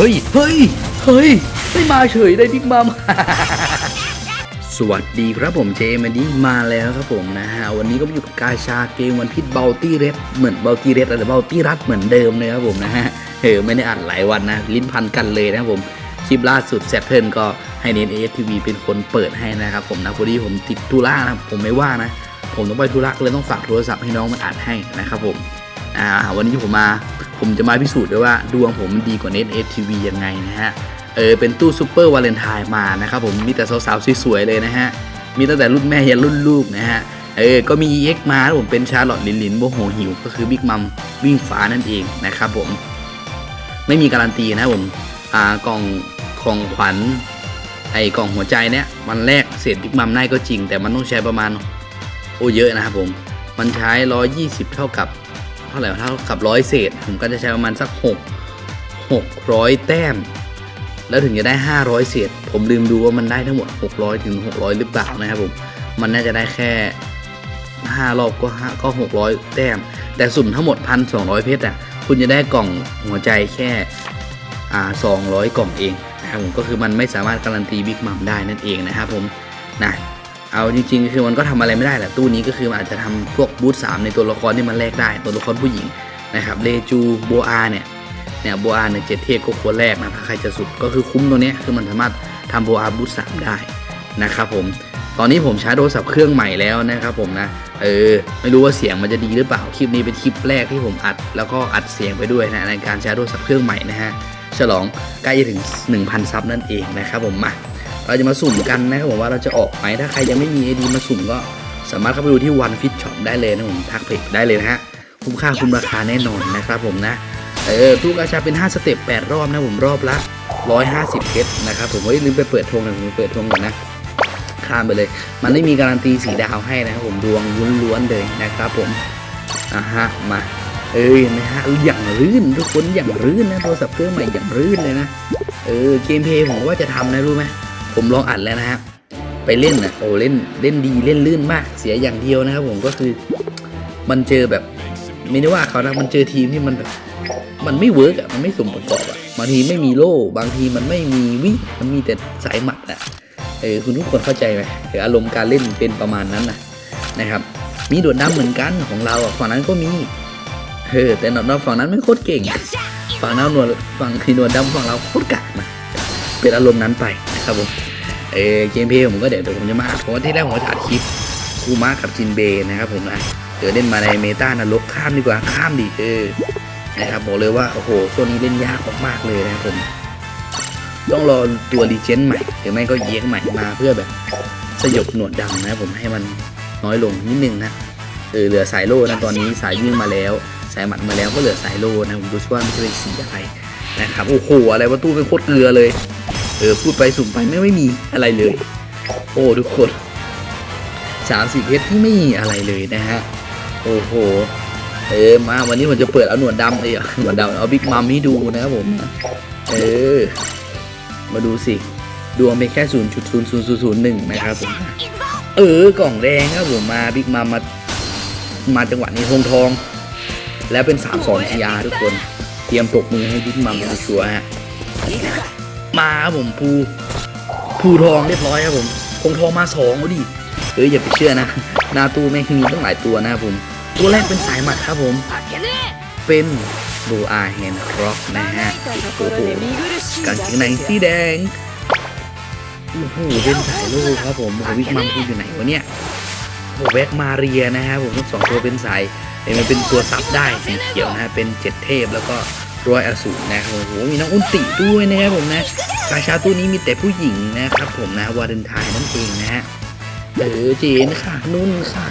เฮ้ย เฮ้ย เฮ้ย ไม่มาเฉยได้บิ๊กมัมสวัสดีครับผมเจมันดีมาแล้วครับผมนะฮะ วันนี้ก็อยู่กับกาชาเกมวันพิษเบลตี้เรดเหมือนเบลตี้เรดแต่เบลตี้รัดเหมือนเดิมเลยครับผมนะฮะเออไม่ได้อ่านหลายวันนะ ลิ้นพันกันเลยนะครับผมคลิปล่าสุดแซทเทิลก็ให้เน้นเอสทีวีเป็นคนเปิดให้นะครับผมนะพอดีผมติดธุระนะผมไม่ว่านะ ผมต้องไปธุระเลยต้องฝากโทรศัพท์ให้น้องมันอัดให้นะครับผมอ่าวันนี้ผมมา ผมจะมาพิสูจน์ด้วยว่าดวงผมมันดีกว่าเน็ตเอทีวียังไงนะฮะ เออเป็นตู้ซูเปอร์วาเลนไทน์มานะครับผมมีแต่สาวๆสวยๆเลยนะฮะ มีตั้งแต่รุ่นแม่ยันรุ่นลูกนะฮะ เออ ก็มี EX มาผมเป็นชาร์ลอตลินลินโบโหหิว ก็คือบิ๊กมัมวิ่งฟ้านั่นเองนะครับผม ไม่มีการันตีนะผมอ่ากล่องของขวัญไอ้กล่องหัวใจเนี่ยมันแรกเศษบิ๊กมัมได้ก็จริง แต่มันต้องใช้ประมาณโอ้เยอะนะครับผม มันใช้ 120 เท่ากับ เท่าไหร่วะเท่ากับร้อยเศษ ผมก็จะใช้ประมาณสัก6 600 แต้ม แล้วถึงจะได้ 500 เศษ ผมลืมดูว่ามันได้ทั้งหมด 600 ถึง 600 หรือเปล่านะครับผมมันน่าจะได้แค่ 5 รอบก็5ก็ 600 แต้ม แต่สุ่มทั้งหมด 1,200 เพชรอะคุณจะได้กล่องหัวใจแค่อ่า200 กล่องเองนะครับผมก็คือมันไม่สามารถการันตีบิ๊กมัมได้นั่นเองนะครับผมนะ เอาจริงๆ คือมันก็ทำอะไรไม่ได้แหละตู้นี้ก็คือมันอาจจะทำพวกบูธสามในตัวละครที่มันแลกได้ตัวละครผู้หญิงนะครับเลจูโบอาเนี่ยเนี่ยโบอาเนี่ยเจ็ดเทพก็ควรแรกนะถ้าใครจะสุดก็คือคุ้มตัวนี้คือมันสามารถทำโบอาบูทสามได้นะครับผมตอนนี้ผมใช้โทรศัพท์เครื่องใหม่แล้วนะครับผมนะเออไม่รู้ว่าเสียงมันจะดีหรือเปล่าคลิปนี้เป็นคลิปแรกที่ผมอัด แล้วก็อัดเสียงไปด้วยนะในการใช้โทรศัพท์เครื่องใหม่นะฮะฉลองใกล้จะถึง 1,000 ซับนั่นเองนะครับผมมา เราจะมาสุ่มกันนะครับผมว่าเราจะออกไหมถ้าใครยังไม่มีไอดีมาสุ่มก็สามารถเข้าไปดูที่ One Fit Shop ได้เลยนะผมทักเพจได้เลยนะฮะคุ้มค่าคุ้มราคาแน่นอนนะครับผมนะเออตู้กาชาเป็น 5 สเต็ป 8 รอบนะผมรอบละ 150เพชรนะครับผมเฮ้ยลืมไปเปิดธงนะผมเปิดธงก่อนนะข้ามไปเลย มันไม่มีการันตีสีดาวให้นะครับผมดวงล้วนๆเลยนะครับผมอะฮะมาเอ้ยนะฮะอย่างรื่นทุกคนอย่างรื่นนะโทรศัพท์เครื่องใหม่อย่างรื่นเลยนะเออเกมเพลย์ผมว่าจะทำนะรู้ไหม ผมลองอัดแล้วนะฮะไปเล่นนะโอ้เล่นเล่นดีเล่นลื่นมากเสียอย่างเดียวนะครับ ผมก็คือมันเจอแบบไม่ได้ว่าเขานะมันเจอทีมที่มันแบบมันไม่เวิร์กอะมันไม่สมประกอบอะบางทีไม่มีโล่บางทีมันไม่มีวิ่งมันมีแต่สายหมัดอะเออคุณทุกคนเข้าใจไหมเอออารมณ์การเล่นเป็นประมาณนั้นนะนะครับ มีโดดน้ำเหมือนกันของเราอะฝั่งนั้นก็มีเออแต่โดดน้ำฝั่งนั้นไม่โคตรเก่งฝั่งน้ำนวลฝั่งที่นวลดำฝั่งเราโคตรกากนะเป็นอารมณ์นั้นไปนะครับผม เอเกมเพลย์ผมก็เดี๋ยวผมจะมาอัดเพราะว่าที่แรกผมจะอัดคลิปคูมากับจินเบย์นะครับผมนะเดี๋ยวเล่นมาในเมตานรกข้ามดีกว่าข้ามดิเออนะครับบอกเลยว่าโอ้โหตัวนี้เล่นยากมากๆเลยนะครับผมต้องรอตัวรีเจนใหม่หรือไม่ก็เยียงใหม่มาเพื่อแบบสยบหนวดดำนะครับผมให้มันน้อยลงนิดนึงนะเออเหลือสายโล่นะตอนนี้สายวิ่งมาแล้ว สายหมัดมาแล้วก็เหลือสายโล่นะผมดูซิว่ามันจะเป็นสีอะไรนะครับโอ้โหอะไรว่าตู้เป็นโคตรเกลือเลย เออพูดไปสุ่มไปไม่ไม่มีอะไรเลย โอ้ทุกคนสามสิบเพชรที่ไม่มีอะไรเลยนะฮะโอ้โหเออมาวันนี้ผมจะเปิดเอาหนวดดำเลยอะหนวดดำเอาบิ๊กมัมให้ดูนะครับผมเออมาดูสิดวงเป็นแค่ศูนย์จุดศูนย์ศูนย์ศูนย์หนึ่งนะครับผมเออกล่องแดงครับผมมาบิ๊กมัมมามาจังหวะนี้ทองทอง แล้วเป็น3 2 TR ทุกคน เตรียมปรบมือให้บิ๊กมัมชัวร์ฮะ มาครับผมภูภูทองเรียบร้อยครับผมทงทองมาสองเอาดิเอ้ยอย่าไปเชื่อนะหนาตู้ไม่งมีตั้งหลายตัวนะครับผมตัวแรกเป็นสายหมัดครับผม เป็นโบอาแฮนร็อกนะฮะโอ้โหกางเกงในสีแดงโอ้โหเป็นสายโลครับผมโอ้โหวิกมัมพูดอยู่ไหนวะเนี่ยโอ้แบ็กมาเรียนะฮะผมทั้งสองตัวเป็นสายเห็นมันเป็นตัวซับได้สีเขียวนะฮะเป็นเจ็ดเทพแล้วก็ ร้อยอสูรนะครับโอ้โหมีน้องอุนติด้วยนะครับผมนะกาชาตัวนี้มีแต่ผู้หญิงนะครับผมนะวาเลนไทน์นั่นเองนะฮะเออเจนค่ะนุ่นค่ะ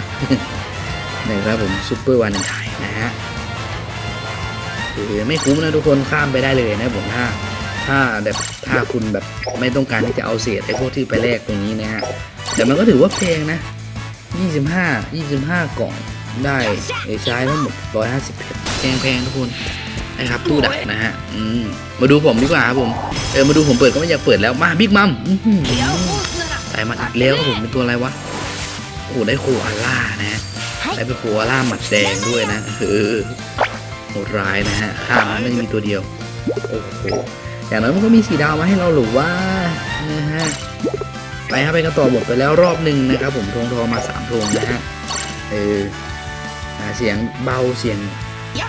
นะครับผมซุปเปอร์วาเลนไทน์นะฮะเออไม่คุ้มนะทุกคนข้ามไปได้เลยนะผมถ้าถ้าแบบถ้าคุณแบบไม่ต้องการที่จะเอาเศษไอ้พวกที่ไปแลกตรงนี้นะฮะแต่มันก็ถือว่าแพงนะ 25 25 กล่องได้ไอ้ใช้ทั้งหมด150เพชรแพงแพงทุกคน นะครับตู้ดักนะฮะอืมมาดูผมดีกว่าครับผมเออมาดูผมเปิดก็ไม่อยากเปิดแล้วมาบิ๊กมัมใส่มาอีกแล้วครับผมเป็นตัวอะไรวะโอ้โหได้โคอาล่านะฮะได้เป็นโคอาล่าหมัดแดงด้วยนะเออโหดร้ายนะฮะข้างนั้นไม่มีตัวเดียวโอ้โหอย่างน้อยมันก็มีสีดาวมาให้เราหรือว่านะฮะไปครับไปกันต่อหมดไปแล้วรอบหนึ่งนะครับผมทงทองมาสามทงนะฮะเออเสียงเบาเสียง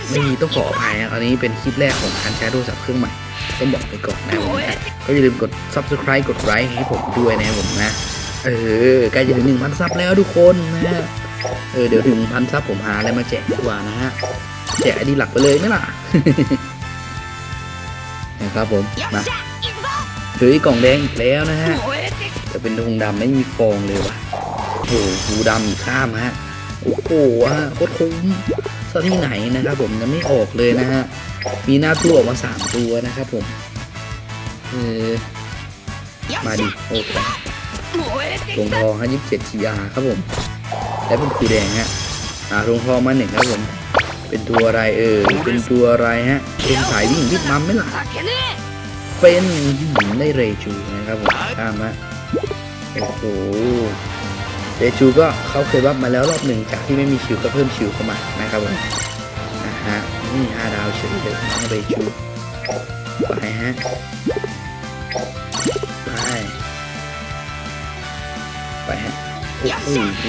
ไม่มีต้องขออภัยนะอันนี้เป็นคลิปแรกของการใช้โทรศัพท์เครื่องใหม่ต้องบอกไปก่อนนะผมนะก็อย่าลืมกด subscribe กดไลค์ให้ผมด้วยนะครับผมนะ เออใกล้จะถึงหนึ่งพันซับแล้วทุกคนนะฮะเออเดี๋ยวถึงพันซับผมหาอะไรมาแจกดีกว่านะฮะ แจกไอดีหลักไปเลยไหมล่ะนะครับผม มาเฮ้ยกล่องแดงอีกแล้วนะฮะแต่เป็นธงดำไม่มีฟองเลยว่ะโอ้โหหูดำอีกข้ามฮะ โอ้โหฮะโคตรคุ้มซะที่ไหนนะครับผมยังไม่ออกเลยนะฮะ มีหน้าตู้ออกมาสามตัวนะครับผม เออ มาดิ โอ้โหลงทองฮะยี่สิบเจ็ดทีอาครับผม และเป็นคูแดงฮะ อ่าลงทองมาหนึ่งครับผม เป็นตัวอะไรเออ เป็นตัวอะไรฮะ เป็นสายวิ่งวิดมัมไหมล่ะเป็นได้เรจูนะครับผมข้ามฮะโอ้โห เรจูก็เขาเคยบัฟมาแล้วรอบหนึ่งจากที่ไม่มีชิวก็เพิ่มชิวเข้ามานะครับผมนะฮะนี่ห้าดาวเฉยเลยน้องเรจูไปฮะไปไปฮะโอ้โห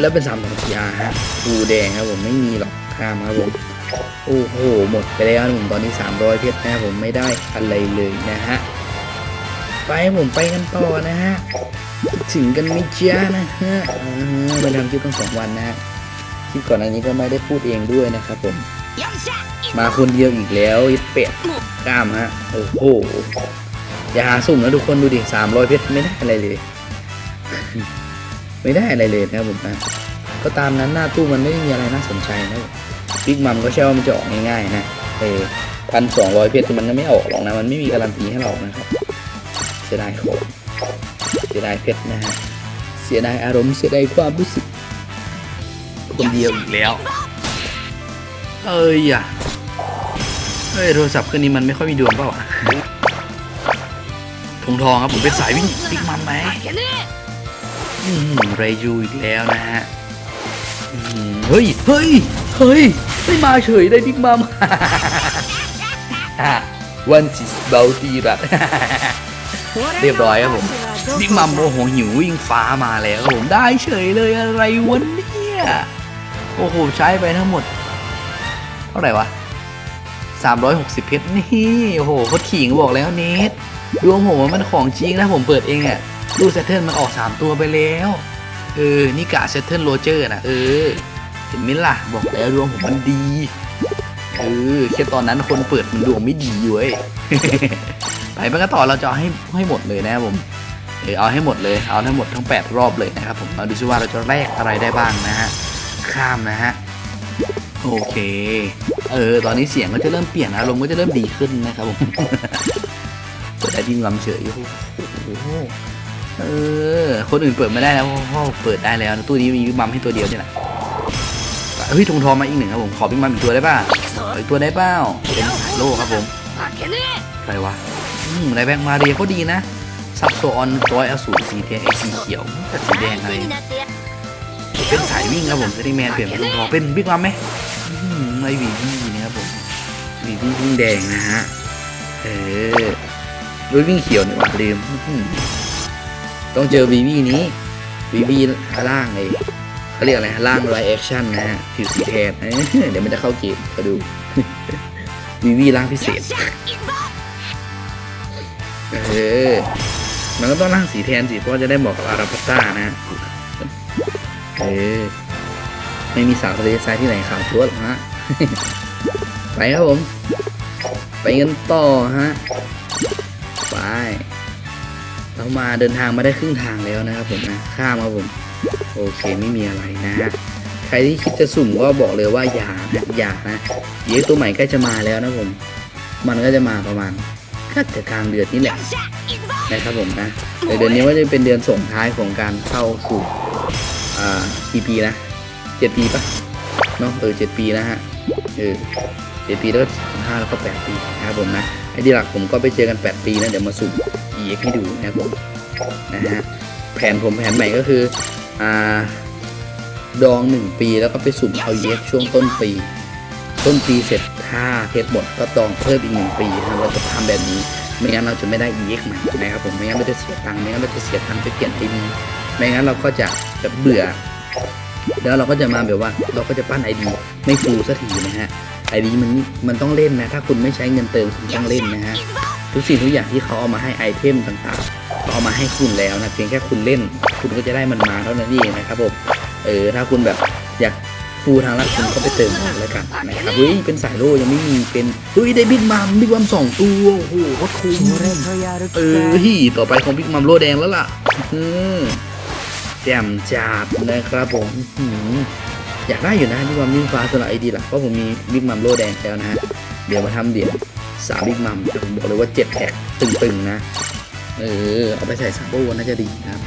แล้วเป็นสามสองทีอาฮะฟูแดงครับผมไม่มีหรอกข้ามครับผมโอ้โหหมดไปแล้วครับผมตอนนี้ 300 เพชรนะครับผมไม่ได้อะไรเลยนะฮะ ไปผมไปกันต่อนะฮะ ถึงกันไม่จ้านะฮะอ่าไปทำคลิปตั้งสองวันนะฮะคลิปก่อนอันนี้ก็ไม่ได้พูดเองด้วยนะครับผม มาคนเดียวอีกแล้วอ้เป็ดกล้ามฮะ โอ้โห อย่าหาสุ่มนะทุกคนดูดิสามร้อยเพชรไม่ได้อะไรเลย ไม่ได้อะไรเลยนะผมนะก็ตามนั้นหน้าตู้มันไม่ได้มีอะไรน่าสนใจนะบิ๊กมัมก็ใช่ว่ามันจะออกง่ายๆนะเออพันสองร้อยเพชรมันก็ไม่ออกหรอกนะ มันไม่มีการันตีให้เรานะครับ เสียดายของเสียดายเพชรนะฮะเสียดายอารมณ์เสียดายความรู้สึกคนเดียวอีกแล้ว เอ้ยอะเอ้ยโทรศัพท์เครื่องนี้มันไม่ค่อยมีดวงเปล่าวะทงทองครับผมเป็นสายวิ่งบิ๊กมัมไหมอืมเรยูอีกแล้วนะฮะอืมเฮ้ยเฮ้ยเฮ้ยได้มาเฉยได้บิ๊กมัมวันสิสเบลตีแบบ เรียบร้อยครับผมบิ๊กมัมโอ้โหหิววิ่งฟ้ามาแล้วผมได้เฉยเลยอะไรวะเนี่ยโอ้โหใช้ไปทั้งหมด เท่าไหร่วะ 360 เพชรนี่โอ้โหโคตรขิงบอกแล้วเนทดวงผมว่ามันของจริงนะผมเปิดเองอะดูเซตเทิลมันออก 3 ตัวไปแล้วเออนี่กะเซตเทิลโรเจอร์นะเออเห็นไหมล่ะ บอกแล้วดวงผมมันดีเออแค่ตอนนั้นคนเปิดมันดวงไม่ดีอยู่เว้ย ไปไปกันต่อเราจะเอาให้ให้หมดเลยนะครับผมเออเอาให้หมดเลยเอาทั้งหมดทั้ง 8 รอบเลยนะครับผมมาดูซิว่าเราจะแลกอะไรได้บ้างนะฮะข้ามนะฮะโอเค เออ ตอนนี้เสียงก็จะเริ่มเปลี่ยนอารมณ์ก็จะเริ่มดีขึ้นนะครับผมเปิดได้ดิ้งลำเฉยโอ้โหเออ คนอื่นเปิดไม่ได้แล้วเพราเปิดได้แล้ว ตู้นี้มีบิ๊กมัมให้ตัวเดียวนี่แหละเฮ้ยทงทองมาอีกหนึ่งครับผม ขอบิ๊กมัมอีกตัวได้ป่ะออีกตัวได้เปล่าเป็นสายโลครับผมอะไรวะ ไรแบงมาเรียก็ดีนะซับโซออนร้อยอสูรสีแดงไอสีเขียวแต่สีแดงอะไรเป็นสายวิ่งครับผมเซติแมนเปลี่ยนเป็นลูกทองเป็นบิ๊กมัมไหมอืมไอวีวีนะครับผมวีวีวิ่งแดงนะฮะเออด้วยวิ่งเขียวนี่หว่าลืมต้องเจอวีวีนี้วีวีล่างเลยเขาเรียกอะไรล่างไลแอคชั่นนะฮะผิวสีแทนเอ้ยเดี๋ยวมันจะเข้าเกมมาดูวีวีล่างพิเศษ เออ มันก็ต้องร่างสีแทนสิ เพราะจะได้เหมาะกับอาราพัตตานะ เออ ไม่มีสาวทะเลทรายที่ไหนขาวชัวร์หรอกฮะ ไปครับผม ไปกันต่อฮะ ไป เรามาเดินทางมาได้ครึ่งทางแล้วนะครับผมนะ ข้ามครับผม โอเคไม่มีอะไรนะฮะใครที่คิดจะสุ่มก็บอกเลยว่าอย่านะอย่านะเดี๋ยวตัวใหม่ใกล้จะมาแล้วนะผม มันก็จะมาประมาณ ก็จะกลางเดือนนี้แหละนะครับผมนะแต่เดือนนี้ว่าจะเป็นเดือนส่งท้ายของการเข้าสู่อ่ากี่ปีนะเจ็ดปีปะเนาะเออเจ็ดปีนะฮะเออเจ็ดปีแล้วก็ห้าแล้วก็แปดปีนะครับผมนะไอ้ที่หลักผมก็ไปเจอกันแปดปีนะเดี๋ยวมาสุ่ม EX ให้ดูนะครับผมนะฮะแผนผมแผนใหม่ก็คืออ่าดองหนึ่งปีแล้วก็ไปสุ่มเอา EX ช่วงต้นปี ต้นปีเสร็จถ้าเพชรหมดก็ต้องเพิ่มอีกหนึ่งปีนะเราจะทำแบบนี้ ไม่งั้นเราจะไม่ได้ EX ใหม่นะครับผมไม่งั้นเราจะเสียตังค์ไม่งั้นเราจะเสียตังค์ไปเปลี่ยนไอดีไม่งั้นเราก็จะจะเบื่อ แล้วเราก็จะมาแบบว่าเราก็จะปั้นไอดีไม่ฟูลสักทีนะฮะไอดีมันมันต้องเล่นนะ ถ้าคุณไม่ใช้เงินเติมคุณต้องเล่นนะฮะทุกสิ่งทุกอย่างที่เขาเอามาให้ไอเทมต่างๆเขาเอามาให้คุณแล้วนะเพียงแค่คุณเล่น คุณก็จะได้มันมาเท่านั้นเองนะครับผมเออถ้าคุณแบบอยาก ฟูทางลัดคุณก็ไปเติมเอาแล้วกันนะครับเฮ้ยเป็นสายโล่ยังไม่มีเป็นเฮ้ยได้บิ๊กมัมบิ๊กมัมสองตัวโอ้โหก็คุ้มเออฮี่ต่อไปของบิ๊กมัมโลแดงแล้วล่ะแจ่มจับนะครับผมอยากได้อยู่นะบิ๊กมัมนิ่งฟ้าสลับไอดีหล่ะเพราะผมมีบิ๊กมัมโลแดงแล้วนะฮะเดี๋ยวมาทำเดี๋ยวสามบิ๊กมัมผมบอกเลยว่าเจ็ดแท็กตึงๆนะเออเอาไปใส่ซับโบน่าจะดีนะครับ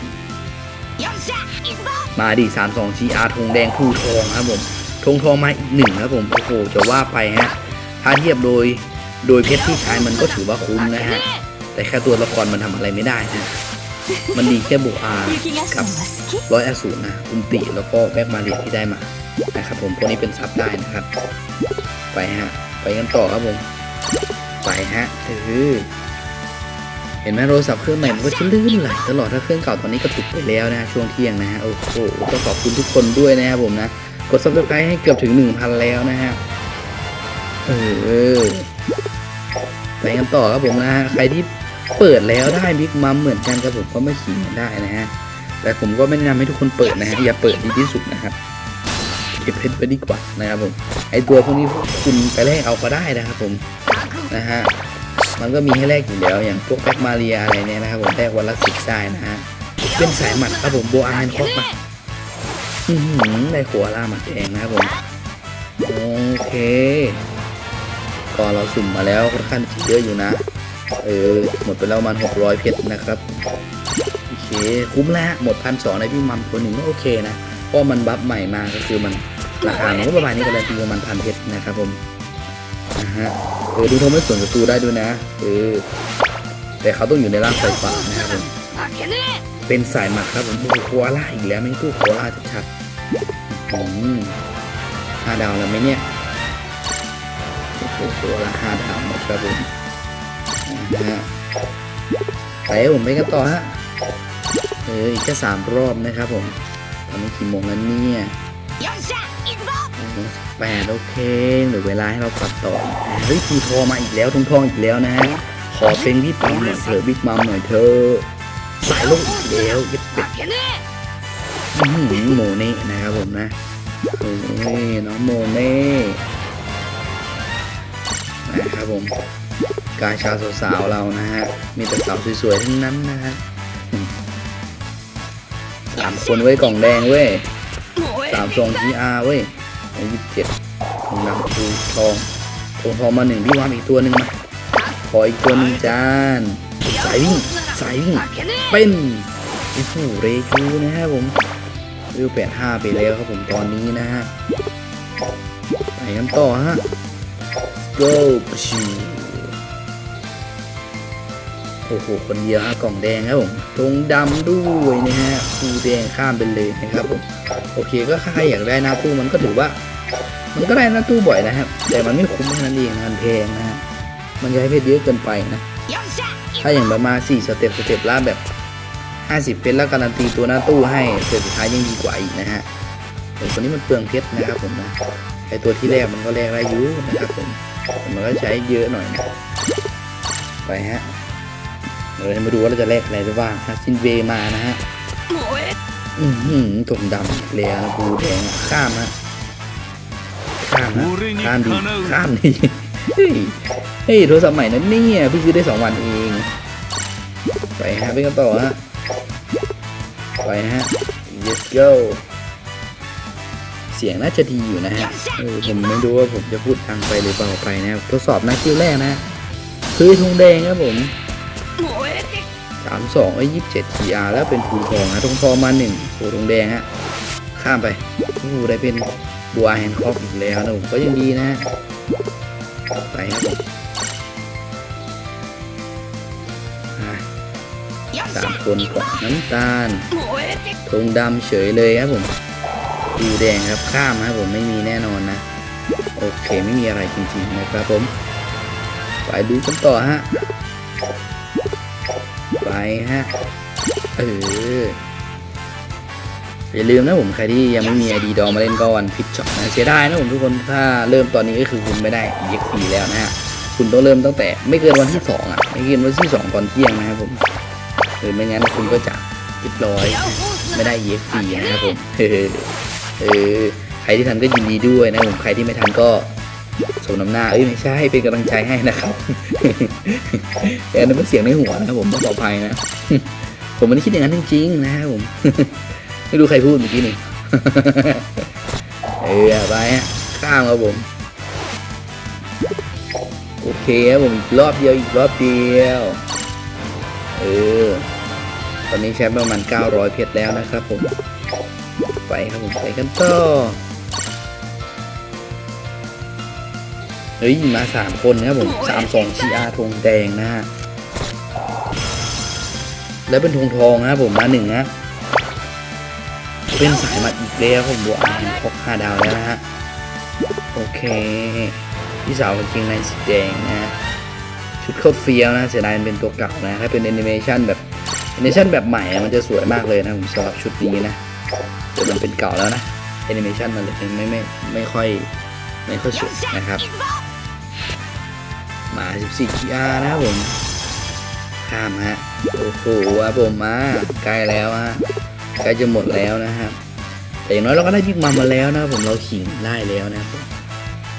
มาดิสามสองชีอาร์ธงแดงผู้ทองครับผมธงทองมาอีกหนึ่งครับผมโอ้โหจะว่าไปฮะถ้าเทียบโดยโดยเพชรที่ใช้มันก็ถือว่าคุ้มนะฮะแต่แค่ตัวละครมันทำอะไรไม่ได้ฮะมันดีแค่บวกอากับร้อยอสูรนะอุมติแล้วก็แบ็กมาเรีที่ได้มานะครับผมพวกนี้เป็นซับได้นะครับ ไปฮะ ไปกันต่อครับผม ไปฮะถือ เห็นไหมโทรศัพท์เครื่องใหม่มันก็จะลื่นไหลตลอดถ้าเครื่องเก่าตอนนี้ก็ติดไปแล้วนะฮะช่วงเที่ยงนะฮะโอ้โหต้องขอบคุณทุกคนด้วยนะครับผมนะกด subscribe ให้เกือบถึง 1,000 แล้วนะฮะเออไปกันต่อครับผมนะฮะใครที่เปิดแล้วได้บิ๊กมัมเหมือนกันครับผมก็ไม่ขิงได้นะฮะแต่ผมก็ไม่แนะนำให้ทุกคนเปิดนะฮะอย่าเปิดดีที่สุดนะครับเก็บเพชรไปดีกว่านะครับผมไอตัวพวกนี้คุณไปแลกเอาก็ได้นะครับผมนะฮะ มันก็มีให้แลกอยู่แล้วอย่างพวกแบ็กมาเรียอะไรเนี่ยนะครับผมแลกวันละสิบได้นะฮะเป็นสายหมัดครับผมโบอาร์นคอกมาอือหือได้ขัวล่าหมัดแดงนะครับผมโอเคก็เราสุ่มมาแล้วค่อนข้างจะเยอะอยู่นะ เออหมดไปแล้วประมันหกร้อยเพชรนะครับโอเคคุ้มแล้วหมดพันสองในพี่มัมตัวหนึ่งก็โอเคนะเพราะมันบัฟใหม่มาก็คือมันราคามันก็ประมาณนี้กันเลยทีประมาณพันเพชรนะครับผม นะฮะเออดูทำให้ส่วนศัตรูได้ด้วยนะ เออ แต่เขาต้องอยู่ในร่างไฟฟ้านะครับผมเป็นสายหมักครับผมโอ้โหโคอาล่าอีกแล้วไม่งตู้โคอาล่าชัดๆอืมห้าดาวแล้วไหมเนี่ยโอ้โหโคอาล่าห้าดาวหมดครับผมนะฮะไปผมไปกันต่อฮะเอออีกแค่สามรอบนะครับผม ตอนนี้กี่โมงแล้วเนี่ย แปดโอเคเหลือเวลาให้เราปรับต่อเฮ้ยทีทอมาอีกแล้วทงทองอีกแล้วนะฮะขอเป็นบิ๊กมัมหน่อยเถอะบิ๊กมัมหน่อยเถอะสายโลกอีกแล้วย็ดเป็ดโมเน่นะครับผมนะโอ้ยน้องโมเน่นะครับผมกาชาสาวๆเรานะฮะมีแต่สาวสวยๆทั้งนั้นนะฮะสามคนไว้ยกล่องแดงเว้ยสามสองทีอาร์เว้ย ยี่สิบเจ็ดทองดำทูทองทองทองมาหนึ่งพี่วามอีกตัวหนึ่งมาขออีกตัวหนึ่งจานสายวิ่งสายวิ่งเป็นโอ้โหเรคูนะครับผมเรียวแปดห้าไปแล้วครับผมตอนนี้นะฮะไปกันต่อฮะ go ชิโอ้โหคนเดียวฮะกล่องแดงครับผมตรงดำด้วยนะฮะคูแดงข้ามไปเลยนะครับผมโอเคก็ใครอยากได้หน้าตู้มันก็ถือว่า มันก็ได้หน้าตู้บ่อยนะครับ แต่มันไม่คุ้มแค่นั้นเองมันแพงนะฮะมันใช้เพชรเยอะเกินไปนะ ถ้าอย่างประมาณ4สเต็ปสเต็ปล่าแบบ 50 เพชรแล้วการันตีตัวหน้าตู้ให้สเต็ปสุดท้ายยังดีกว่าอีกนะฮะไอ้ตัวนี้มันเปลืองเพชรนะครับผมนะไอตัวที่แรกมันก็แรกได้อยุ่นะครับผมแต่มันก็ใช้เยอะหน่อยนะไปฮะเดี๋ยวเราจะมาดูว่าเราจะแลกอะไรได้บ้างฮะซินเวย์มานะฮะอือหือถมดำเลยนะบูแดงข้ามฮะ ข้ามฮะข้ามดีข้ามดีเฮ้ยเฮ้ยโทรศัพท์ใหม่นั้นเนี่ยเพิ่งซื้อได้สองวันเอง ไปฮะไปกันต่อฮะไปฮะ let's go เสียงน่าจะดีอยู่นะฮะเออผมไม่รู้ว่าผมจะพูดดังไปหรือเบาไปนะครับทดสอบนะคิวแรกนะคือธงแดงครับผมสามสองไอ้ยี่สิบเจ็ดทีอาร์แล้วเป็นภูทองนะทงทองมาหนึ่งโอ้ธงแดงฮะข้ามไปโอ้โหได้เป็น บัวแฮนคอกอีกแล้วนะผมก็ยังดีนะไปครับผมอะสามคนกาะน้ำตาลธงดำเฉยเลยครับผมดูแดงครับข้ามครับผมไม่มีแน่นอนนะ โอเคไม่มีอะไรจริงๆนะครับผม ไปดูกันต่อฮะ ไปฮะ เออ อย่าลืมนะผมใครที่ยังไม่มี ID ดอมาเล่นก็วันพิชช็อปนะเสียดายนะผมทุกคนถ้าเริ่มตอนนี้ก็คือคุณไม่ได้ EXP แล้วนะฮะคุณต้องเริ่มตั้งแต่ไม่เกินวันที่สองอะไม่เกินวันที่สองตอนเที่ยงนะครับผมหรือไม่งั้นคุณก็จะเรียบร้อย ไม่ได้ EXP นะครับผมเออเออใครที่ทันก็ยินดีด้วยนะผมใครที่ไม่ทันก็สมน้ำหน้าเอ้ยไม่ใช่เป็นกำลังใจให้นะครับแต่อันนั้นเป็นเสียงในหัวนะครับผมต้องขออภัยนะ ผมไม่ได้คิดอย่างนั้นจริงๆนะครับผม ไม่รู้ใครพูดเมื่อกี้นี่ เออไปฮะ ข้ามครับผม โอเคครับผมอีกรอบเดียวอีกรอบเดียว เออ ตอนนี้ใช้ประมาณ 900 เพชรแล้วนะครับผม ไปครับผมไปกันต่อ เฮ้ย มาสามคนครับผมสามสองชีอาธงแดงนะฮะ แล้วเป็นธงทองนะครับผมมาหนึ่งนะ เป็นสายมาอีกแล้วผมบัวอ่านครบห้าดาวแล้วนะฮะ โอเค พี่สาวกางเกงในสีแดงนะ ชุดโคตรเฟี้ยวนะเสียดายมันเป็นตัวเก่านะ ถ้าเป็นแอนิเมชันแบบแอนิเมชันแบบใหม่มันจะสวยมากเลยนะผมสำหรับชุดนี้นะแต่มันเป็นเก่าแล้วนะแอนิเมชันมันเลยไม่ไม่ไม่ค่อยไม่ค่อยสวยนะครับ มา 14 GR นะครับผม ข้ามฮะ โอ้โหครับผมมาใกล้แล้วฮะ ใกล้จะหมดแล้วนะครับแต่อย่างน้อยเราก็ได้บิ๊กมัมมาแล้วนะครับผมเราขิงได้แล้วนะครับผม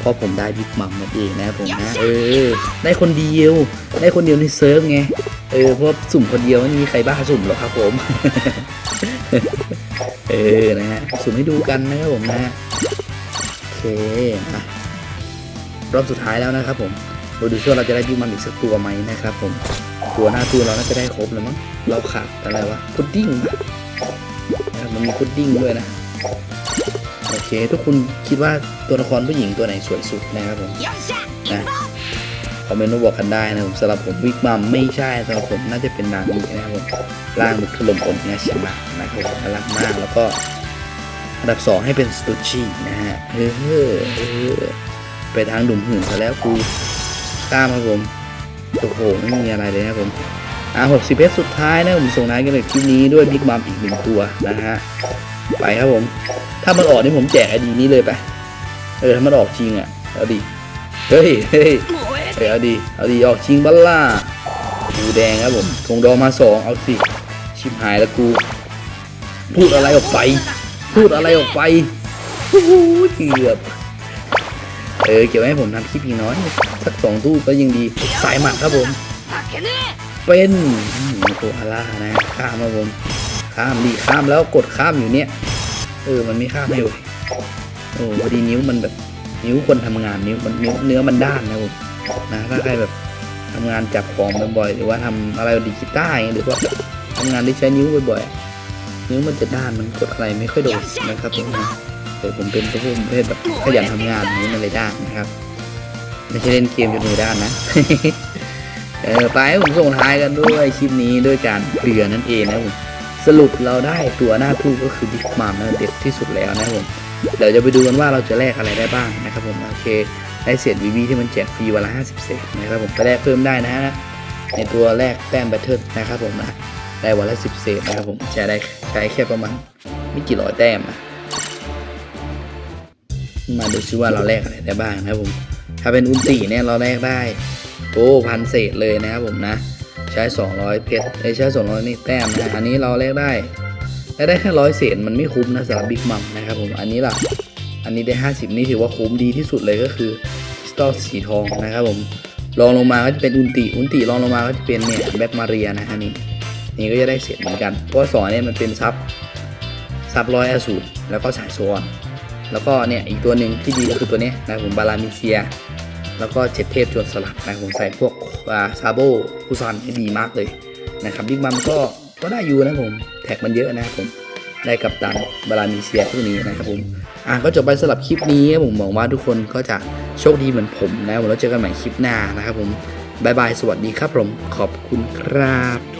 เพราะผมได้บิ๊กมัมมาเองนะครับผมนะเออ ได้คนเดียว ได้คนเดียวในเซิร์ฟไงเออเพราะสุ่มคนเดียวไม่มีใครบ้าสุ่มหรอกครับผม เออนะฮะสุ่มให้ดูกันนะครับผมนะโอเคมารอบสุดท้ายแล้วนะครับผมมาดูซิว่าเราจะได้บิ๊กมัมอีกสักตัวไหมนะครับผมตัวหน้าตู้เราน่าจะได้ครบแล้วมั้งเราขาดอะไรวะพุดดิ้งปะนะครับ มันมีพุดดิ้งด้วยนะ โอเค ทุกคนคิดว่าตัวละครผู้หญิงตัวไหนสวยสุดนะครับผมนะคอมเมนต์มาบอกกันได้นะผมสำหรับผมวิกมัมไม่ใช่สำหรับผมน่าจะเป็นนางนี้นะครับผมร่างมุกถล่มคนงาชิมะนะครับผมน่ารักมากแล้วก็อันดับ 2 ให้เป็นสตูชินะฮะเออเออเออไปทางดุ่มหื่นซะแล้วกูข้ามครับผมโอ้โหไม่มีอะไรเลยนะครับผม อ่าหกสิบเพชรสุดท้ายนะผมส่งท้ายกันเลยคลิปนี้ด้วยบิ๊กมัมอีกหนึ่งตัวนะฮะไปครับผม ถ้ามันออกนี่ผมแจกไอดีนี้เลยไปเออถ้ามันออกจริงอะเอาดิเฮ้ยเฮ้ยเอ้ยเอาดีเอาดีออกชิงบัลล่ากูแดงครับผมทงดองมาสองเอาสิชิบหายแล้วกู พูดอะไรออกไป พูดอะไรออกไปโอ้โหเกือบเออเกี่ยวให้ผมทำคลิปอีกน้อยสักสองตู้ก็ยังดีสายหมัดครับผม เป็นโคอาล่านะข้ามครับผมข้ามดีข้ามแล้วกดข้ามอยู่เนี่ย เออมันไม่ข้ามให้เลยโอ้พอดีนิ้วมันแบบนิ้วคนทำงานนิ้วมันนิ้วเนื้อมันด้านนะผมนะถ้าใครแบบทำงานจับของบ่อยๆหรือว่าทำอะไรดีดกีตาร์อย่ายหรือว่าแบบทำงานที่ใช้นิ้วบ่อยๆนิ้วมันจะด้านมันกดอะไรไม่ค่อยโดนนะครับผมนะแต่ผมเป็นตัวผมประเภทแบบขยันทำงานนิ้วมันเลยด้านนะครับไม่ใช่เล่นเกมจนมือด้านนะ เออไปให้ผมส่งท้ายกันด้วยคลิปนี้ด้วยการเรือนั่นเองนะผมสรุปเราได้ตัวหน้าทูก็คือบิ๊กมัมนะเด็ดที่สุดแล้วนะครับผมเดี๋ยวจะไปดูกันว่าเราจะแลกอะไรได้บ้างนะครับผมโอเคได้เศษวีวีที่มันแจกฟรีวันละ50 เศษนะครับผมไปแลกเพิ่มได้นะฮะในตัวแรกแต้มแบตเทิลนะครับผมนะได้วันละ10 เศษนะครับผมจะได้ใช้แค่ประมาณไม่กี่ร้อยแต้มนะมาดูซิว่าเราแลกอะไรได้บ้างนะครับผมถ้าเป็นอุลตรีเนี่ยเราแลกได้ โอ้พันเศษเลยนะครับผมนะ ใช้ 200 เพชรเอ้ยใช้ 200 นี่แต้มนะอันนี้เราแลกได้แลกได้แค่ร้อยเศษมันไม่คุ้มนะสำหรับบิ๊กมัมนะครับผมอันนี้ล่ะ อันนี้ได้ 50 นี่ถือว่าคุ้มดีที่สุดเลยก็คือคริสตัลสีทองนะครับผมรองลงมาก็จะเป็นอุนติอุนติรองลงมาก็จะเป็นเนี่ยแบ็กมาเรียนะฮะนี่นี่ก็จะได้เสร็จเหมือนกันเพราะสองเนี่ยมันเป็นซับซับร้อยอสูรแล้วก็สายโซนแล้วก็เนี่ยอีกตัวหนึ่งที่ดีก็คือตัวนี้นะครับผมบาลามิเซีย แล้วก็เจ็ดเทพจวนสลักนะผมใส่พวกอ่าซาโบคุซันให้ดีมากเลยนะครับบิ๊กมัมก็ก็ได้อยู่นะผมแท็กมันเยอะนะครับผมได้กับตันบารามีเซียพวกนี้นะครับผมอะก็จบไปสำหรับคลิปนี้ผมหวังว่าทุกคนก็จะโชคดีเหมือนผมนะผมแล้วเจอกันใหม่คลิปหน้านะครับผมบายบายสวัสดีครับผมขอบคุณครับ